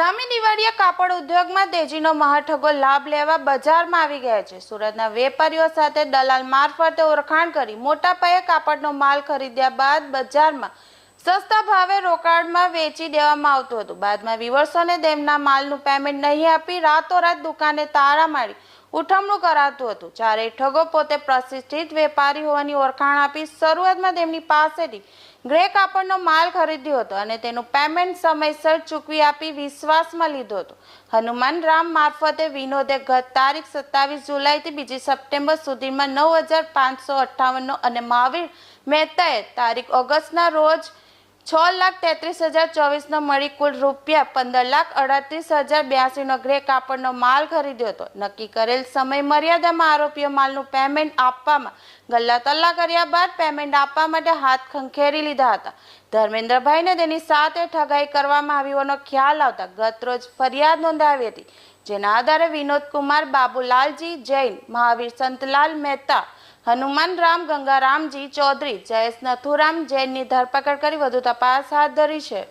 સામે નિવાડિયા કાપડ ઉદ્યોગમાં તેજીનો મહાઠગો લાભ લેવા બજારમાં આવી ગયા છે. સુરતના વેપારીઓ સાથે દલાલ મારફતે ઓળખાણ કરી મોટા પાયે કાપડનો માલ ખરીદ્યા બાદ બજારમાં સસ્તા ભાવે રોકાણમાં વેચી દેવામાં આવતું હતું. બાદમાં વિવર્સોને તેમના માલનું પેમેન્ટ નહીં આપી રાતોરાત દુકાને તાળા મારી ઉઠમણું કરાતું હતું. ચારેય ઠગો પોતે પ્રતિષ્ઠિત વેપારી હોવાની ઓળખાણ આપી શરૂઆતમાં તેમની પાસેથી ગ્રે કાપડનો માલ ખરીદ્યો હતો અને તેનું પેમેન્ટ સમયસર ચૂકવી આપી વિશ્વાસમાં લીધો હતો. હનુમાન રામ મારફતે વિનોદે ગત તારીખ સત્તાવીસ જુલાઈથી બીજી સપ્ટેમ્બર સુધીમાં નવ હજાર પાંચસો અઠ્ઠાવનનો અને મહાવીર મહેતાએ તારીખ ઓગસ્ટના રોજ છ લાખ તેત્રીસ હજાર ચોવીસનો મળી કુલ રૂપિયા પંદર લાખ અડત્રીસ હજાર બ્યાસીનો ગ્રે કાપડનો માલ ખરીદ્યો હતો. નક્કી કરેલ સમય મર્યાદામાં આરોપીઓ માલનું પેમેન્ટ આપવામાં ગલ્લા તલ્લા કર્યા બાદ પેમેન્ટ આપવા માટે હાથ ખંખેરી લીધા હતા. ધર્મેન્દ્રભાઈને તેની સાથે ઠગાઈ કરવામાં આવી હોવાનો ખ્યાલ આવતા ગતરોજ ફરિયાદ નોંધાવી હતી. જેના આધારે વિનોદ કુમાર, બાબુલાલજી જૈન, મહાવીર સંતલાલ મહેતા, હનુમાન રામ, ગંગારામજી ચૌધરી, જયેશ નથુરામ જૈનની ધરપકડ કરી વધુ તપાસ હાથ ધરી છે.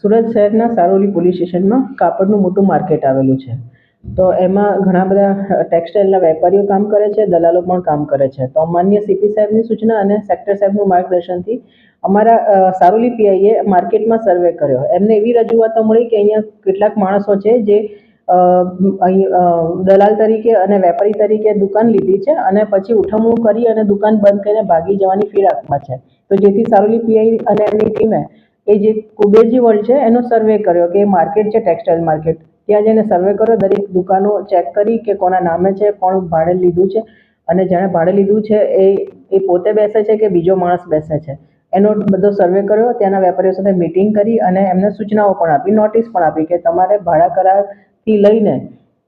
સુરત શહેરના સારોલી પોલીસ સ્ટેશનમાં કાપડનું મોટું માર્કેટ આવેલું છે. તો એમાં ઘણા બધા ટેક્સટાઇલના વેપારીઓ કામ કરે છે, દલાલો પણ કામ કરે છે. તો માન્ય સીપી સાહેબની સૂચના અને સેક્ટર સાહેબનું માર્ગદર્શનથી અમારા સારોલી પીઆઈએ માર્કેટમાં સર્વે કર્યો. એમને એવી રજૂઆતો મળી કે અહીંયા કેટલાક માણસો છે જે દલાલ તરીકે અને વેપારી તરીકે દુકાન લીધી છે અને પછી ઉઠમણું કરી અને દુકાન બંધ કરીને ભાગી જવાની ફિરાકમાં છે. તો જેથી સારોલી પીઆઈ અને એમની ટીમે એ જે કુબેરજી વર્લ્ડ છે એનો સર્વે કર્યો કે માર્કેટ છે ટેક્સટાઇલ માર્કેટ ત્યાં જઈને સર્વે કર્યો. દરેક દુકાનો ચેક કરી કે કોના નામે છે, કોણ ભાડે લીધું છે. અને જેણે ભાડે લીધું છે એ એ પોતે બેસે છે કે બીજો માણસ બેસે છે. એનો બધો સર્વે કર્યો. ત્યાંના વેપારીઓ સાથે મિટિંગ કરી અને એમને સૂચનાઓ પણ આપી નોટિસ પણ આપી કે તમારે ભાડા કરારથી લઈને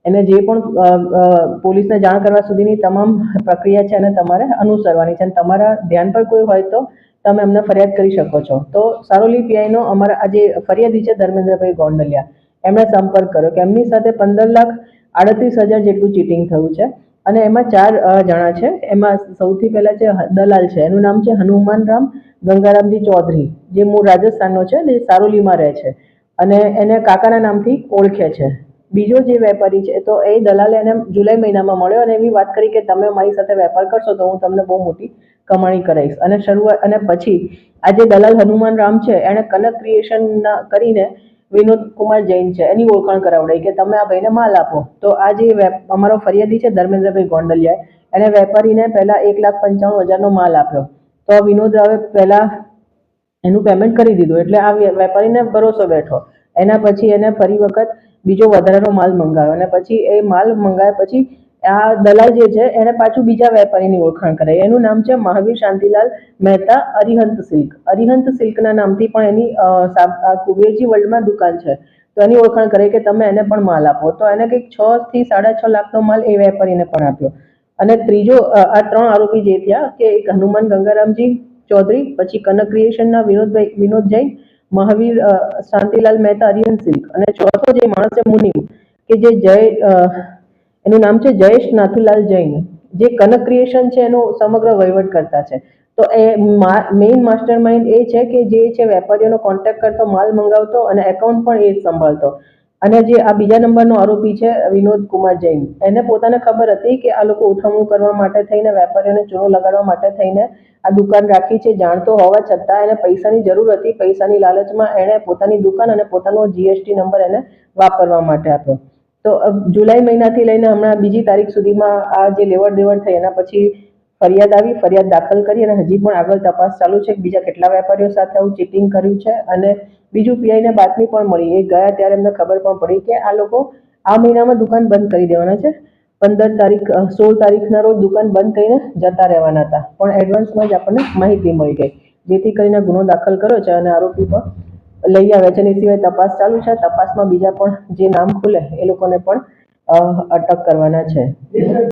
એને જે પણ પોલીસને જાણ કરવા સુધીની તમામ પ્રક્રિયા છે અને તમારે અનુસરવાની છે. અને તમારા ધ્યાન પર કોઈ હોય તો તમે અમને ફરિયાદ કરી શકો છો. તો સારોલી પીઆઈનો અમારા આ જે ફરિયાદી છે ધર્મેન્દ્રભાઈ ગોંડલિયા. એમણે સંપર્ક કર્યો કે એમની સાથે પંદર લાખ આડત્રીસ હજાર જેટલું ચીટિંગ થયું છે. અને એમાં ચાર જણા છે. એમાં સૌથી પહેલા જે દલાલ છે, એનું નામ છે હનુમાન રામ ગંગારામજી ચૌધરી, જે મૂળ રાજસ્થાનનો છે ને એ સારોલીમાં રહે છે. અને એને કાકાના નામથી ઓળખે છે. બીજો જે વેપારી છે, તો એ દલાલે એને જુલાઈ મહિનામાં મળ્યો અને એવી વાત કરી કે તમે મારી સાથે વેપાર કરશો તો હું તમને બહુ મોટી કમાણી કરાવીશ. અને શરૂઆત, અને પછી આ જે દલાલ હનુમાન રામ છે, એણે કનક ક્રિએશન કરીને વિનોદ કુમાર જૈન છે. એની ઓળખાણ કરાવડાવી કે તમે આ ભાઈને માલ આપો. તો આ જે અમારો ફરિયાદી છે ધર્મેન્દ્રભાઈ ગોંડલિયાએ, એને વેપારીને પહેલા એક લાખ પંચાણું હજારનો માલ આપ્યો. તો વિનોદ રાવે પહેલા એનું પેમેન્ટ કરી દીધું. એટલે આ વેપારીને ભરોસો બેઠો. એના પછી એને ફરી વખત બીજો વધારાનો માલ મંગાવ્યો. અને પછી એ માલ મંગાવ્યા પછી આ દલાલ જે છે, એને પાછું બીજા વેપારીની ઓળખાણ કરાઈ. એનું નામ છે મહાવીર શાંતિલાલ મહેતા અરિહંત સિલ્ક. અરિહંત સિલ્કના નામથી પણ એની કુબેરજી વર્લ્ડમાં દુકાન છે. તો એની ઓળખાણ કરે કે તમે એને પણ માલ આપો. તો એને કંઈક છ થી સાડા છ લાખનો માલ એ વેપારીને પણ આપ્યો. અને ત્રીજો આ ત્રણ આરોપી જે થયા કે એક હનુમાન ગંગારામજી ચૌધરી, પછી કનક ક્રિએશનના વિનોદભાઈ વિનોદ જૈન, મહાવીર શાંતિલાલ મહેતા અરિહંત સિલ્ક. અને ચોથો જે માણસ છે મુનિમ, કે જે જય એનું નામ છે જયેશ નાથુલાલ જૈન, જે કનક ક્રિએશન છે એનો સમગ્ર વહીવટ કરતા છે. તો એ મેઇન માસ્ટર માઇન્ડ એ છે કે જે છે વેપારીઓનો કોન્ટેક્ટ કરતો, માલ મંગાવતો અને એકાઉન્ટ પણ એ જ સંભાળતો. અને જે આ બીજા નંબરનો આરોપી છે વિનોદ કુમાર જૈન, એને પોતાને ખબર હતી કે આ લોકો ઉઠમણું કરવા માટે થઈને વેપારીઓને ચૂનો લગાડવા માટે થઈને આ દુકાન રાખી છે, જાણતો હોવા છતાં એને પૈસાની જરૂર હતી, પૈસાની લાલચમાં એણે પોતાની દુકાન અને પોતાનો જીએસટી નંબર એને વાપરવા માટે આપ્યો. તો જુલાઈ મહિનાથી લઈને હમણાં બીજી તારીખ સુધીમાં આ જે લેવડ દેવડ થઈ, એના પછી ફરિયાદ આવી, ફરિયાદ દાખલ કરી અને હજી પણ આગળ તપાસ ચાલુ છે બીજા કેટલા વેપારીઓ સાથે આવું ચીટિંગ કર્યું છે. અને બીજું પીઆઈને બાતમી પણ મળી. એ ગયા ત્યારે એમને ખબર પણ પડી કે આ લોકો આ મહિનામાં દુકાન બંધ કરી દેવાના છે. પંદર તારીખ સોળ તારીખના રોજ દુકાન બંધ કરીને જતા રહેવાના હતા. પણ એડવાન્સમાં જ આપણને માહિતી મળી ગઈ. જેથી કરીને ગુનો દાખલ કર્યો છે અને આરોપી પણ લઈ આવે છે અને સિવાય તપાસ ચાલુ છે. તપાસમાં બીજા પણ જે નામ ખુલે, એ લોકોને પણ અટક કરવાના છે.